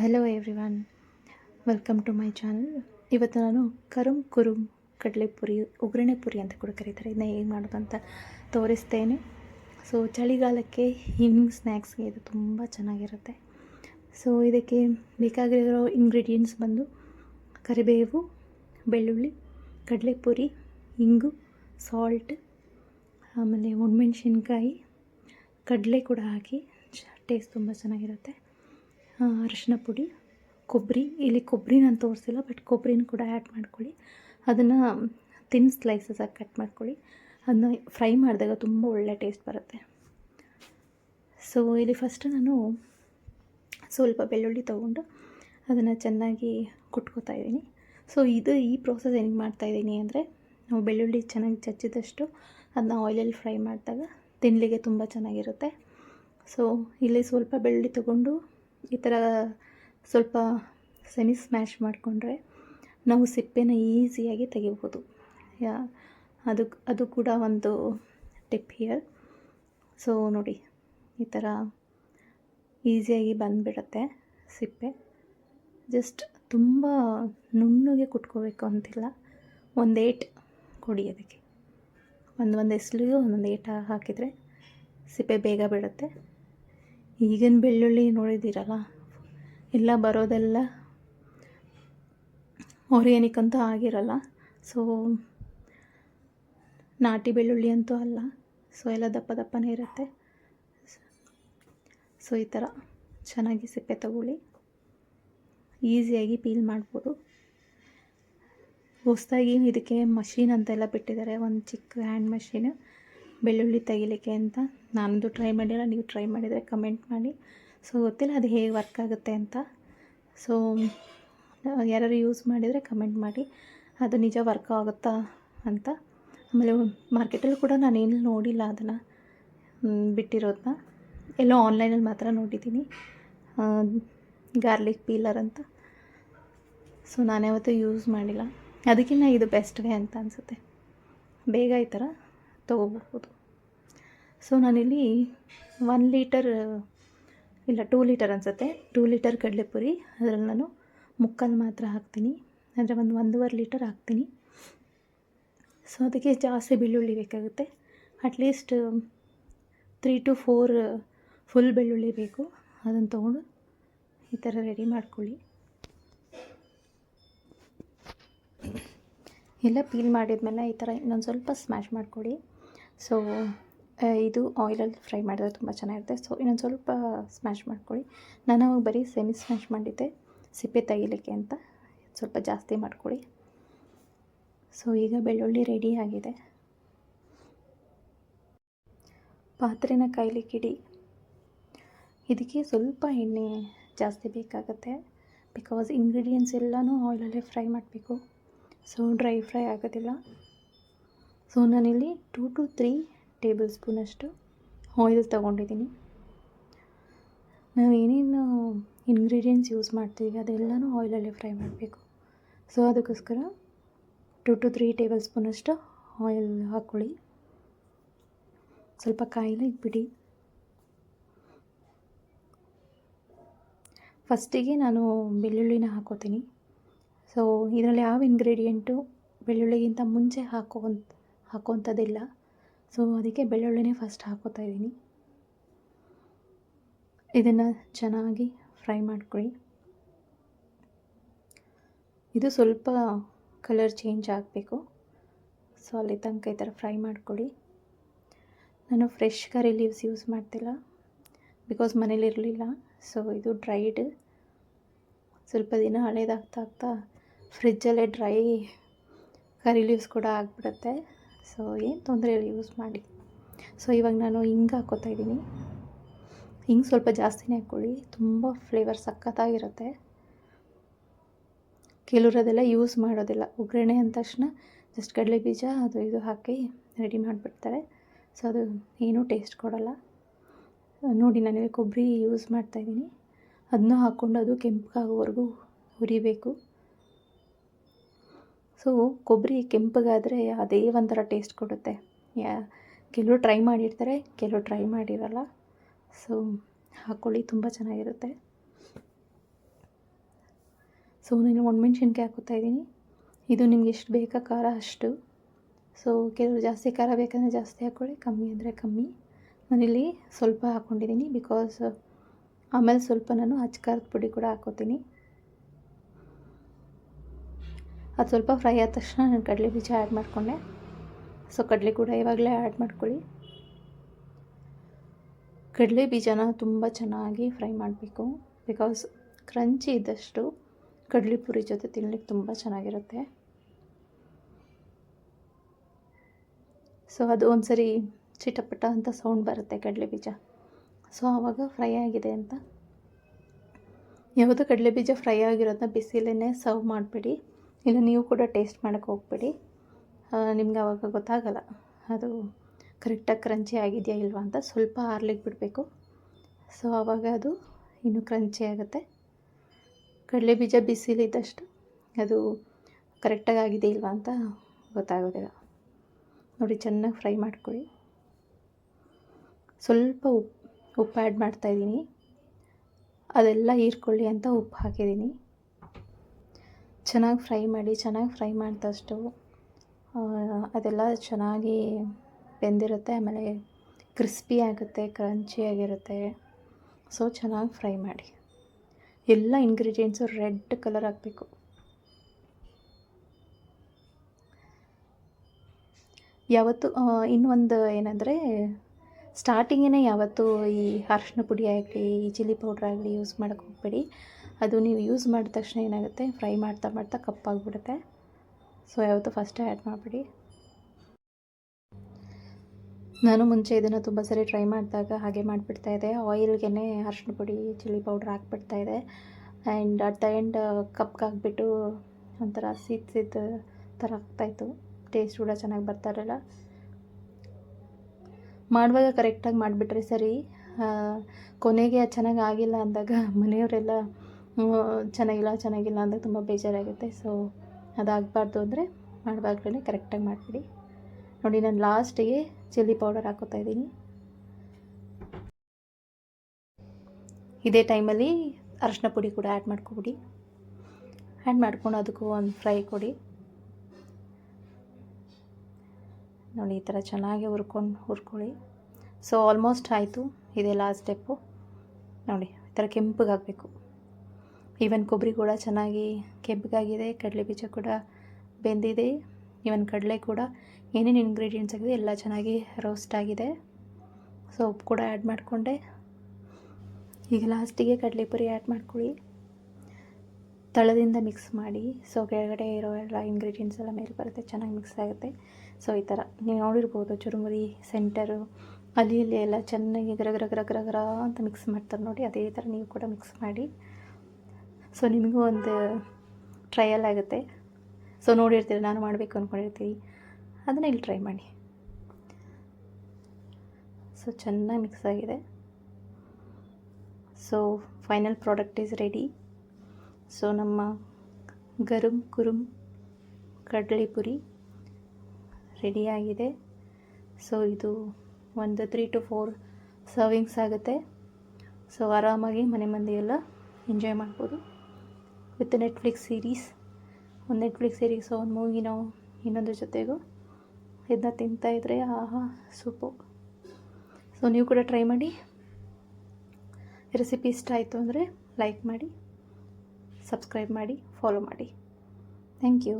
Hello everyone welcome to my channel ಇವತ್ತು ನಾನು ಕರುಮ್ ಕುರುಮ್ ಕಡಲೆಪುರಿ ಒಗ್ಗರಣೆ ಪುರಿ ಅಂತ ಕೂಡ ಕರೀತಾರೆ. ಇದನ್ನ ಹೇಗೆ ಮಾಡೋದು ಅಂತ ತೋರಿಸ್ತೇನೆ. ಸೊ ಚಳಿಗಾಲಕ್ಕೆ ಈವ್ನಿಂಗ್ ಸ್ನ್ಯಾಕ್ಸ್ಗೆ ಇದು ತುಂಬ ಚೆನ್ನಾಗಿರುತ್ತೆ. ಸೊ ಇದಕ್ಕೆ ಬೇಕಾಗಿರೋ ಇಂಗ್ರೀಡಿಯೆಂಟ್ಸ್ ಬಂದು ಕರಿಬೇವು, ಬೆಳ್ಳುಳ್ಳಿ, ಕಡಲೆಪುರಿ, ಇಂಗು ಸಾಲ್ಟ್ ಆಮೇಲೆ ಒಣಮೆಣ್ಸಿನ್ಕಾಯಿ, ಕಡಲೆ ಕೂಡ ಹಾಕಿ ಟೇಸ್ಟ್ ತುಂಬ ಚೆನ್ನಾಗಿರುತ್ತೆ. ಅರಿಶಿನ ಪುಡಿ, ಕೊಬ್ಬರಿ. ಇಲ್ಲಿ ಕೊಬ್ಬರಿ ನಾನು ತೋರಿಸಿಲ್ಲ ಬಟ್ ಕೊಬ್ಬರಿನ ಕೂಡ ಆ್ಯಡ್ ಮಾಡ್ಕೊಳ್ಳಿ. ಅದನ್ನು ತಿನ್ ಸ್ಲೈಸಸ್ಸಾಗಿ ಕಟ್ ಮಾಡ್ಕೊಳ್ಳಿ. ಅದನ್ನ ಫ್ರೈ ಮಾಡಿದಾಗ ತುಂಬ ಒಳ್ಳೆ ಟೇಸ್ಟ್ ಬರುತ್ತೆ. ಸೊ ಇಲ್ಲಿ ಫಸ್ಟ್ ನಾನು ಸ್ವಲ್ಪ ಬೆಳ್ಳುಳ್ಳಿ ತೊಗೊಂಡು ಅದನ್ನು ಚೆನ್ನಾಗಿ ಕುಟ್ಕೋತಾ ಇದ್ದೀನಿ. ಸೊ ಇದು ಈ ಪ್ರೋಸೆಸ್ ಮಾಡ್ತಾ ಮಾಡ್ತಾಯಿದ್ದೀನಿ ಅಂದರೆ, ನಾವು ಬೆಳ್ಳುಳ್ಳಿ ಚೆನ್ನಾಗಿ ಚಚ್ಚಿದಷ್ಟು ಅದನ್ನ ಆಯಿಲಲ್ಲಿ ಫ್ರೈ ಮಾಡಿದಾಗ ತಿನ್ನಲಿಕ್ಕೆ ತುಂಬ ಚೆನ್ನಾಗಿರುತ್ತೆ. ಸೊ ಇಲ್ಲಿ ಸ್ವಲ್ಪ ಬೆಳ್ಳುಳ್ಳಿ ತೊಗೊಂಡು ಈ ಥರ ಸ್ವಲ್ಪ ಸೆಮಿ ಸ್ಮ್ಯಾಶ್ ಮಾಡಿಕೊಂಡ್ರೆ ನಾವು ಸಿಪ್ಪೆನ ಈಸಿಯಾಗಿ ತೆಗಿಬೋದು. ಯಾ, ಅದು ಅದು ಕೂಡ ಒಂದು ಟಿಪ್ ಹಿಯರ್. ಸೊ, ನೋಡಿ, ಈ ಥರ ಈಸಿಯಾಗಿ ಬಂದುಬಿಡತ್ತೆ ಸಿಪ್ಪೆ. ಜಸ್ಟ್ ತುಂಬ ನುಣ್ಣಗೆ ಕುಟ್ಕೋಬೇಕು ಅಂತಿಲ್ಲ. ಒಂದು ಏಟ್ ಕೊಡಿ ಅದಕ್ಕೆ. ಒಂದು ಒಂದು ಒಂದೊಂದು ಏಟ ಹಾಕಿದರೆ ಸಿಪ್ಪೆ ಬೇಗ ಬಿಡುತ್ತೆ. ಈಗಿನ ಬೆಳ್ಳುಳ್ಳಿ ನೋಡಿದ್ದೀರಲ್ಲ? ಎಲ್ಲ ಬರೋದೆಲ್ಲ ಆರ್ಗ್ಯಾನಿಕ್ ಅಂತೂ ಆಗಿರಲ್ಲ. ಸೊ ನಾಟಿ ಬೆಳ್ಳುಳ್ಳಿ ಅಂತೂ ಅಲ್ಲ. ಸೊ ಎಲ್ಲ ದಪ್ಪ ದಪ್ಪನೇ ಇರುತ್ತೆ. ಸೊ ಈ ಥರ ಚೆನ್ನಾಗಿ ಸಿಪ್ಪೆ ತಗೊಳ್ಳಿ. ಈಸಿಯಾಗಿ ಪೀಲ್ ಮಾಡ್ಬೋದು. ಹೊಸದಾಗಿ ಇದಕ್ಕೆ ಮಷೀನ್ ಅಂತೆಲ್ಲ ಬಿಟ್ಟಿದ್ದಾರೆ. ಒಂದು ಚಿಕ್ಕ ಹ್ಯಾಂಡ್ ಮಷೀನ್ ಬೆಳ್ಳುಳ್ಳಿ ತೆಗಿಲಿಕ್ಕೆ ಅಂತ ನಾನಂತೂ ಟ್ರೈ ಮಾಡಿಲ್ಲ. ನೀವು ಟ್ರೈ ಮಾಡಿದರೆ ಕಮೆಂಟ್ ಮಾಡಿ. ಸೊ ಗೊತ್ತಿಲ್ಲ ಅದು ಹೇಗೆ ವರ್ಕ್ ಆಗುತ್ತೆ ಅಂತ. ಸೊ ಯಾರು ಯೂಸ್ ಮಾಡಿದರೆ ಕಮೆಂಟ್ ಮಾಡಿ. ಅದು ನಿಜ ವರ್ಕ್ ಆಗುತ್ತಾ ಅಂತ. ಆಮೇಲೆ ಮಾರ್ಕೆಟಲ್ಲಿ ಕೂಡ ನಾನೇನು ನೋಡಿಲ್ಲ ಅದನ್ನು. ಬಿಟ್ಟಿರೋದನ್ನ. ಎಲ್ಲೋ ಆನ್ಲೈನಲ್ಲಿ ಮಾತ್ರ ನೋಡಿದ್ದೀನಿ. ಗಾರ್ಲಿಕ್ ಪೀಲರ್ ಅಂತ. ಸೊ ನಾನು ಯಾವತ್ತೂ ಯೂಸ್ ಮಾಡಿಲ್ಲ. ಅದಕ್ಕಿಂತ ಇದು ಬೆಸ್ಟ್ ವೇ ಅಂತ ಅನಿಸುತ್ತೆ. ಬೇಗ ಈ ಥರ ತೊಗೋಬಹುದು. ಸೊ ನಾನಿಲ್ಲಿ ಒನ್ ಲೀಟರ್ ಇಲ್ಲ ಟೂ ಲೀಟರ್ ಅನಿಸುತ್ತೆ. ಟೂ ಲೀಟರ್ ಕಡಲೆಪುರಿ. ಅದರಲ್ಲಿ ನಾನು ಮುಕ್ಕಾಲು ಮಾತ್ರ ಹಾಕ್ತೀನಿ. ಅಂದರೆ ಒಂದು ಒಂದೂವರೆ ಲೀಟರ್ ಹಾಕ್ತೀನಿ. ಸೊ ಅದಕ್ಕೆ ಜಾಸ್ತಿ ಬೆಳ್ಳುಳ್ಳಿ ಬೇಕಾಗುತ್ತೆ. At least three to four full ಬೆಳ್ಳುಳ್ಳಿ ಬೇಕು. ಅದನ್ನು ತೊಗೊಂಡು ಈ ಥರ ರೆಡಿ ಮಾಡ್ಕೊಳ್ಳಿ. ಎಲ್ಲ ಪೀಲ್ ಮಾಡಿದ್ಮೇಲೆ ಈ ಥರ ಇನ್ನೊಂದು ಸ್ವಲ್ಪ ಸ್ಮ್ಯಾಶ್ ಮಾಡಿಕೊಡಿ ಸೊ ಇದು ಆಯಿಲಲ್ಲಿ ಫ್ರೈ ಮಾಡಿದ್ರೆ ತುಂಬ ಚೆನ್ನಾಗಿರುತ್ತೆ. ಸೊ ಇನ್ನೊಂದು ಸ್ವಲ್ಪ ಸ್ಮ್ಯಾಶ್ ಮಾಡ್ಕೊಳ್ಳಿ. ನಾನು ಅವಾಗ ಬರೀ ಸೆಮಿ ಸ್ಮ್ಯಾಶ್ ಮಾಡಿದ್ದೆ. ಸಿಪ್ಪೆ ತೆಗಿಲಿಕ್ಕೆ ಅಂತ. ಸ್ವಲ್ಪ ಜಾಸ್ತಿ ಮಾಡ್ಕೊಳ್ಳಿ. ಸೊ ಈಗ ಬೆಳ್ಳುಳ್ಳಿ ರೆಡಿ ಆಗಿದೆ. ಪಾತ್ರೆನ ಕಾಯ್ಲಿಕ್ಕಿಡಿ ಇದಕ್ಕೆ ಸ್ವಲ್ಪ ಎಣ್ಣೆ ಜಾಸ್ತಿ ಬೇಕಾಗುತ್ತೆ. ಬಿಕಾಸ್ ಇಂಗ್ರೀಡಿಯೆಂಟ್ಸ್ ಎಲ್ಲನೂ ಆಯಿಲಲ್ಲೇ ಫ್ರೈ ಮಾಡಬೇಕು. ಸೊ ಡ್ರೈ ಫ್ರೈ ಆಗೋದಿಲ್ಲ. ಸೊ ನಾನಿಲ್ಲಿ ಟೂ ಟು ತ್ರೀ ಟೇಬಲ್ ಸ್ಪೂನಷ್ಟು ಆಯಿಲ್ ತೊಗೊಂಡಿದ್ದೀನಿ. ನಾವು ಏನೇನು ಇಂಗ್ರೀಡಿಯೆಂಟ್ಸ್ ಯೂಸ್ ಮಾಡ್ತೀವಿ ಅದೆಲ್ಲನೂ ಆಯಿಲಲ್ಲೇ ಫ್ರೈ ಮಾಡಬೇಕು. ಸೊ ಅದಕ್ಕೋಸ್ಕರ ಟು ಟು ತ್ರೀ ಟೇಬಲ್ ಸ್ಪೂನಷ್ಟು ಆಯಿಲ್ ಹಾಕ್ಕೊಳ್ಳಿ ಸ್ವಲ್ಪ ಕಾಯಿಲೆ ಬಿಡಿ ಫಸ್ಟಿಗೆ ನಾನು ಬೆಳ್ಳುಳ್ಳಿನ ಹಾಕೋತೀನಿ. ಸೊ ಇದರಲ್ಲಿ ಯಾವ ಇಂಗ್ರೀಡಿಯೆಂಟು ಬೆಳ್ಳುಳ್ಳಿಗಿಂತ ಮುಂಚೆ ಹಾಕೋ ಹಾಕೋವಂಥದ್ದಿಲ್ಲ ಸೊ ಅದಕ್ಕೆ ಬೆಳ್ಳುಳ್ಳಿನೇ ಫಸ್ಟ್ ಹಾಕೋತಾ ಇದ್ದೀನಿ. ಇದನ್ನು ಚೆನ್ನಾಗಿ ಫ್ರೈ ಮಾಡ್ಕೊಳ್ಳಿ. ಇದು ಸ್ವಲ್ಪ ಕಲರ್ ಚೇಂಜ್ ಆಗಬೇಕು. ಸೊ ಅಲ್ಲಿ ತನಕ ಈ ಥರ ಫ್ರೈ ಮಾಡ್ಕೊಳ್ಳಿ. ನಾನು ಫ್ರೆಶ್ ಕರಿ ಲೀವ್ಸ್ ಯೂಸ್ ಮಾಡ್ತಿಲ್ಲ. ಬಿಕಾಸ್ ಮನೇಲಿರಲಿಲ್ಲ ಸೊ ಇದು ಡ್ರೈಡ್ ಸ್ವಲ್ಪ ದಿನ ಹಳೇದಾಗ್ತಾ ಆಗ್ತಾ ಫ್ರಿಜ್ಜಲ್ಲೇ ಡ್ರೈ ಕರಿ ಲೀವ್ಸ್ ಕೂಡ ಆಗಿಬಿಡುತ್ತೆ. ಸೊ, ಏನು ತೊಂದರೆ ಇಲ್ಲ ಯೂಸ್ ಮಾಡಿ. ಸೊ, ಇವಾಗ ನಾನು ಹಿಂಗೆ ಹಾಕೋತಾ ಇದ್ದೀನಿ. ಹಿಂಗೆ ಸ್ವಲ್ಪ ಜಾಸ್ತಿನೇ ಹಾಕ್ಕೊಳ್ಳಿ. ತುಂಬ ಫ್ಲೇವರ್ ಸಖತ್ತಾಗಿರುತ್ತೆ. ಕೆಲವರದೆಲ್ಲ ಯೂಸ್ ಮಾಡೋದಿಲ್ಲ. ಒಗ್ಗರಣೆ ಅಂದ ತಕ್ಷಣ ಜಸ್ಟ್ ಕಡಲೆ ಬೀಜ, ಅದು ಇದು ಹಾಕಿ ರೆಡಿ ಮಾಡಿಬಿಡ್ತಾರೆ. ಸೊ, ಅದು ಏನೂ ಟೇಸ್ಟ್ ಕೊಡೋಲ್ಲ. ನೋಡಿ, ನಾನಿಲ್ಲಿ ಕೊಬ್ಬರಿ ಯೂಸ್ ಮಾಡ್ತಾಯಿದ್ದೀನಿ ಅದನ್ನ ಹಾಕ್ಕೊಂಡು ಅದು ಕೆಂಪಗಾಗೋವರೆಗೂ ಹುರಿಬೇಕು. ಸೊ ಕೊಬ್ಬರಿ ಕೆಂಪಗಾದರೆ ಅದೇ ಒಂಥರ ಟೇಸ್ಟ್ ಕೊಡುತ್ತೆ. ಯಾ, ಕೆಲವರು ಟ್ರೈ ಮಾಡಿರ್ತಾರೆ, ಕೆಲವರು ಟ್ರೈ ಮಾಡಿರಲ್ಲ. ಸೊ ಹಾಕ್ಕೊಳ್ಳಿ ತುಂಬ ಚೆನ್ನಾಗಿರುತ್ತೆ. ಸೊ ನಾನು ಒಣಮೆಣ್ಸಿನ್ಕಾಯಿ ಹಾಕ್ಕೊತಾ ಇದ್ದೀನಿ. ಇದು ನಿಮ್ಗೆ ಎಷ್ಟು ಬೇಕಾ ಖಾರ ಅಷ್ಟು. ಸೊ ಕೆಲವರು ಜಾಸ್ತಿ ಖಾರ ಬೇಕಂದರೆ ಜಾಸ್ತಿ ಹಾಕ್ಕೊಳ್ಳಿ ಕಮ್ಮಿ ಅಂದರೆ ಕಮ್ಮಿ. ನಾನಿಲ್ಲಿ ಸ್ವಲ್ಪ ಹಾಕ್ಕೊಂಡಿದ್ದೀನಿ ಬಿಕಾಸ್ ಆಮೇಲೆ ಸ್ವಲ್ಪ ನಾನು ಅಚ್ಚ ಖಾರದ ಪುಡಿ ಕೂಡ ಹಾಕೋತೀನಿ. ಅದು ಸ್ವಲ್ಪ ಫ್ರೈ ಆದ ತಕ್ಷಣ ನಾನು ಕಡಲೆ ಬೀಜ ಆ್ಯಡ್ ಮಾಡಿಕೊಂಡೆ. ಸೊ ಕಡಲೆ ಕೂಡ ಇವಾಗಲೇ ಆ್ಯಡ್ ಮಾಡ್ಕೊಳ್ಳಿ. ಕಡಲೆ ಬೀಜನ ತುಂಬ ಚೆನ್ನಾಗಿ ಫ್ರೈ ಮಾಡಬೇಕು. ಬಿಕಾಸ್ ಕ್ರಂಚಿ ಇದ್ದಷ್ಟು ಕಡಲೆ ಪುರಿ ಜೊತೆ ತಿನ್ನಲಿಕ್ಕೆ ತುಂಬ ಚೆನ್ನಾಗಿರುತ್ತೆ. ಸೊ ಅದು ಒಂದು ಸರಿ ಚಿಟಪಟ ಅಂತ ಸೌಂಡ್ ಬರುತ್ತೆ ಕಡಲೆ ಬೀಜ. ಸೊ ಆವಾಗ ಫ್ರೈ ಆಗಿದೆ ಅಂತ. ಯಾವುದು ಕಡಲೆ ಬೀಜ ಫ್ರೈ ಆಗಿರೋದನ್ನ ಬಿಸಿಲೇ ಸರ್ವ್ ಮಾಡಿಬಿಡಿ. ಇಲ್ಲ, ನೀವು ಕೂಡ ಟೇಸ್ಟ್ ಮಾಡೋಕ್ಕೆ ಹೋಗ್ಬೇಡಿ. ನಿಮ್ಗೆ ಆವಾಗ ಗೊತ್ತಾಗಲ್ಲ. ಅದು ಕರೆಕ್ಟಾಗಿ ಕ್ರಂಚಿ ಆಗಿದೆಯಾ ಇಲ್ವಾ ಅಂತ ಸ್ವಲ್ಪ ಆರ್ಲಿಕ್ಕೆ ಬಿಡಬೇಕು. ಸೊ ಆವಾಗ ಅದು ಇನ್ನೂ ಕ್ರಂಚಿ ಆಗುತ್ತೆ. ಕಡಲೆ ಬೀಜ ಬಿಸಿಲಿದ್ದಷ್ಟು ಅದು ಕರೆಕ್ಟಾಗಿ ಆಗಿದೆ ಇಲ್ವಾ ಅಂತ ಗೊತ್ತಾಗೋದಿಲ್ಲ. ನೋಡಿ, ಚೆನ್ನಾಗಿ ಫ್ರೈ ಮಾಡ್ಕೊಳ್ಳಿ. ಸ್ವಲ್ಪ ಉಪ್ಪು ಉಪ್ಪು ಆ್ಯಡ್ ಮಾಡ್ತಾಯಿದ್ದೀನಿ ಅದೆಲ್ಲ ಹೀರ್ಕೊಳ್ಳಿ ಅಂತ ಉಪ್ಪು ಹಾಕಿದ್ದೀನಿ. ಚೆನ್ನಾಗಿ ಫ್ರೈ ಮಾಡಿ, ಚೆನ್ನಾಗಿ ಫ್ರೈ ಮಾಡಿದಷ್ಟು ಅದೆಲ್ಲ ಚೆನ್ನಾಗಿ ಬೆಂದಿರುತ್ತೆ, ಆಮೇಲೆ ಕ್ರಿಸ್ಪಿ ಆಗುತ್ತೆ ಕ್ರಂಚಿಯಾಗಿರುತ್ತೆ ಸೊ, ಚೆನ್ನಾಗಿ ಫ್ರೈ ಮಾಡಿ. ಎಲ್ಲ ಇಂಗ್ರೀಡಿಯೆಂಟ್ಸು ರೆಡ್ ಕಲರ್ ಆಗಬೇಕು ಯಾವತ್ತು ಇನ್ನೊಂದು ಏನಂದರೆ ಸ್ಟಾರ್ಟಿಂಗೇ ಯಾವತ್ತೂ ಈ ಅರ್ಶಿನ ಪುಡಿ ಆಗಲಿ, ಈ ಚಿಲ್ಲಿ ಪೌಡ್ರ್ ಆಗಲಿ ಯೂಸ್ ಮಾಡೋಕ್ಕೆ ಹೋಗಬೇಡಿ. ಅದು ನೀವು ಯೂಸ್ ಮಾಡಿದ ತಕ್ಷಣ ಏನಾಗುತ್ತೆ, ಫ್ರೈ ಮಾಡ್ತಾ ಮಾಡ್ತಾ ಕಪ್ಪಾಗಿಬಿಡುತ್ತೆ. ಸೊ ಯಾವತ್ತೂ ಫಸ್ಟೇ ಆ್ಯಡ್ ಮಾಡಿಬಿಡಿ. ನಾನು ಮುಂಚೆ ಇದನ್ನು ತುಂಬ ಸರಿ ಟ್ರೈ ಮಾಡಿದಾಗ ಹಾಗೆ ಮಾಡಿಬಿಡ್ತಾ ಇದ್ದೆ. ಆಯಿಲ್ಗೆ ಅರ್ಶಿನ ಪುಡಿ, ಚಿಲ್ಲಿ ಪೌಡ್ರ್ ಹಾಕ್ಬಿಡ್ತಾಯಿದ್ದೆ ಆ್ಯಂಡ್ ಅಟ್ ದ ಎಂಡ್ ಕಪ್ಗೆ ಹಾಕ್ಬಿಟ್ಟು ಒಂಥರ ಸೀದ್ ಸೀದ್ ಥರ ಆಗ್ತಾಯಿತ್ತು ಟೇಸ್ಟ್ ಕೂಡ ಚೆನ್ನಾಗಿ ಬರ್ತಾ ಇರಲಿಲ್ಲ. ಮಾಡುವಾಗ ಕರೆಕ್ಟಾಗಿ ಮಾಡಿಬಿಟ್ರೆ ಸರಿ ಕೊನೆಗೆ ಚೆನ್ನಾಗಿ ಆಗಿಲ್ಲ ಅಂದಾಗ ಮನೆಯವರೆಲ್ಲ ಚೆನ್ನಾಗಿಲ್ಲ ಚೆನ್ನಾಗಿಲ್ಲ ಅಂದಾಗ ತುಂಬ ಬೇಜಾರಾಗುತ್ತೆ. ಸೊ ಅದಾಗಬಾರ್ದು ಅಂದರೆ ಮಾಡುವಾಗಲೇ ಕರೆಕ್ಟಾಗಿ ಮಾಡಿಬಿಡಿ. ನೋಡಿ, ನಾನು ಲಾಸ್ಟಿಗೆ ಚಿಲ್ಲಿ ಪೌಡರ್ ಹಾಕೋತಾ ಇದ್ದೀನಿ. ಇದೇ ಟೈಮಲ್ಲಿ ಅರಶಿನ ಪುಡಿ ಕೂಡ ಆ್ಯಡ್ ಮಾಡ್ಕೊಬಿಡಿ. ಆ್ಯಡ್ ಮಾಡ್ಕೊಂಡು ಅದಕ್ಕೂ ಒಂದು ಫ್ರೈ ಕೊಡಿ. ನೋಡಿ, ಈ ಥರ ಚೆನ್ನಾಗಿ ಹುರ್ಕೊಂಡು, ಹುರ್ಕೊಳ್ಳಿ. ಸೊ ಆಲ್ಮೋಸ್ಟ್ ಆಯಿತು. ಇದೆ ಲಾಸ್ಟ್ ಸ್ಟೆಪ್ಪು ನೋಡಿ, ಈ ಥರ ಕೆಂಪಗಾಗಬೇಕು ಈವನ್ ಕೊಬ್ಬರಿ ಕೂಡ ಚೆನ್ನಾಗಿ ಕೆಂಪಗಾಗಿದೆ. ಕಡಲೆ ಬೀಜ ಕೂಡ ಬೆಂದಿದೆ. ಈವನ್ ಕಡಲೆ ಕೂಡ ಏನೇನು ಇಂಗ್ರೀಡಿಯೆಂಟ್ಸ್ ಆಗಿದೆ ಎಲ್ಲ ಚೆನ್ನಾಗಿ ರೋಸ್ಟ್ ಆಗಿದೆ. ಸೊ ಉಪ್ಪು ಕೂಡ ಆ್ಯಡ್ ಮಾಡಿಕೊಂಡೆ. ಈಗ ಲಾಸ್ಟಿಗೆ ಕಡಲೆಪುರಿ ಆ್ಯಡ್ ಮಾಡ್ಕೊಳ್ಳಿ. ತಳದಿಂದ ಮಿಕ್ಸ್ ಮಾಡಿ ಸೊ ಕೆಳಗಡೆ ಇರೋ ಎಲ್ಲ ಇಂಗ್ರೀಡಿಯೆಂಟ್ಸ್ ಎಲ್ಲ ಮೇಲೆ ಬರುತ್ತೆ, ಚೆನ್ನಾಗಿ ಮಿಕ್ಸ್ ಆಗುತ್ತೆ. ಸೊ ಈ ಥರ ನೀವು ನೋಡಿರ್ಬೋದು, ಚುರುಮುರಿ ಸೆಂಟರು ಅಲ್ಲಿ ಇಲ್ಲಿ ಎಲ್ಲ ಚೆನ್ನಾಗಿ ಗ್ರ ಗ್ರ ಗ್ರ ಗ್ರ ಗರ ಅಂತ ಮಿಕ್ಸ್ ಮಾಡ್ತಾರೆ ನೋಡಿ, ಅದೇ ಥರ ನೀವು ಕೂಡ ಮಿಕ್ಸ್ ಮಾಡಿ. ಸೊ ನಿಮಗೂ ಒಂದು ಟ್ರಯಲ್ ಆಗುತ್ತೆ. ಸೊ ನೋಡಿರ್ತೀರಿ, ನಾನು ಮಾಡಬೇಕು ಅಂದ್ಕೊಂಡಿರ್ತೀವಿ ಅದನ್ನು ಇಲ್ಲಿ ಟ್ರೈ ಮಾಡಿ. ಸೊ ಚೆನ್ನಾಗಿ ಮಿಕ್ಸ್ ಆಗಿದೆ. So final product is ready so ನಮ್ಮ ಗರಂ ಕುರುಮ್ ಕಡಲೆಪುರಿ ರೆಡಿಯಾಗಿದೆ. ಸೊ, ಇದು ಒಂದು ತ್ರೀ ಟು ಫೋರ್ ಸರ್ವಿಂಗ್ಸ್ ಆಗುತ್ತೆ. ಸೊ, ಆರಾಮಾಗಿ ಮನೆ ಮಂದಿಯೆಲ್ಲ ಎಂಜಾಯ್ ಮಾಡ್ಬೋದು. ವಿತ್ ನೆಟ್ಫ್ಲಿಕ್ಸ್ ಸೀರೀಸ್ ಒಂದು ನೆಟ್ಫ್ಲಿಕ್ಸ್ ಸೀರೀಸ್ ಒಂದು ಮೂವಿನೋ ಇನ್ನೊಂದ್ರ ಜೊತೆಗೂ ಇದನ್ನ ತಿಂತಾಯಿದ್ರೆ ಆಹಾ, ಸೂಪು. ಸೊ, ನೀವು ಕೂಡ ಟ್ರೈ ಮಾಡಿ. ರೆಸಿಪಿ ಇಷ್ಟ ಆಯಿತು ಅಂದರೆ ಲೈಕ್ ಮಾಡಿ. ಸಬ್ಸ್ಕ್ರೈಬ್ ಮಾಡಿ ಫಾಲೋ ಮಾಡಿ. Thank you